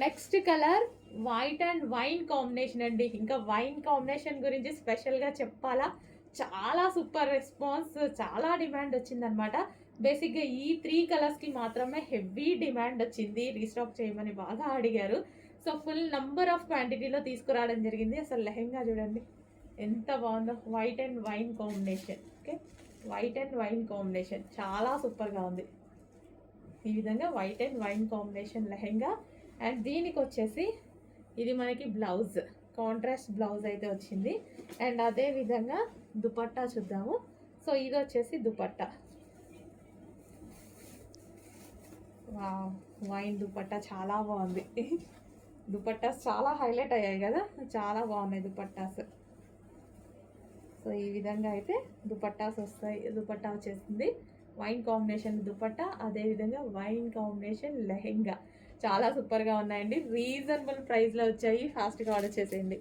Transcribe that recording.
Next colour white and wine combination అండి. ఇంకా wine combination గురించి స్పెషల్గా చెప్పాలా? చాలా సూపర్ రెస్పాన్స్ చాలా డిమాండ్ వచ్చిందనమాట బేసిక్గా ఈ త్రీ కలర్స్కి మాత్రమే హెవీ డిమాండ్ వచ్చింది. రీస్టాక్ చేయమని బాగా అడిగారు. సో ఫుల్ నంబర్ ఆఫ్ క్వాంటిటీలో తీసుకురావడం జరిగింది. అసలు లెహెంగా చూడండి. ఎంత బాగుందో. White and wine combination okay white and wine combination చాలా సూపర్గా ఉంది. ఈ విధంగా white and wine combination lehenga and దీనికి వచ్చేసి ఇది మనకి బ్లౌజ్. కాంట్రాస్ట్ బ్లౌజ్ అయితే వచ్చింది. అండ్ అదే విధంగా దుపట్టా చూద్దాము. సో ఇది వచ్చేసి దుపట్టా. వావ్, వైన్ దుపట్టా చాలా బాగుంది. దుపట్టాస్ చాలా హైలైట్ అయ్యాయి కదా? చాలా బాగున్నాయి దుపట్టాస్. సో ఈ విధంగా అయితే దుపట్టాస్ వస్తాయి. దుపట్టా వచ్చేసింది. వైన్ కాంబినేషన్ దుపట్టా అదే విధంగా వైన్ కాంబినేషన్ లెహెంగా. చాలా సూపర్గా ఉన్నాయండి. రీజనబుల్ ప్రైస్లో వచ్చాయి ఫాస్ట్గా ఆర్డర్ చేసేయండి.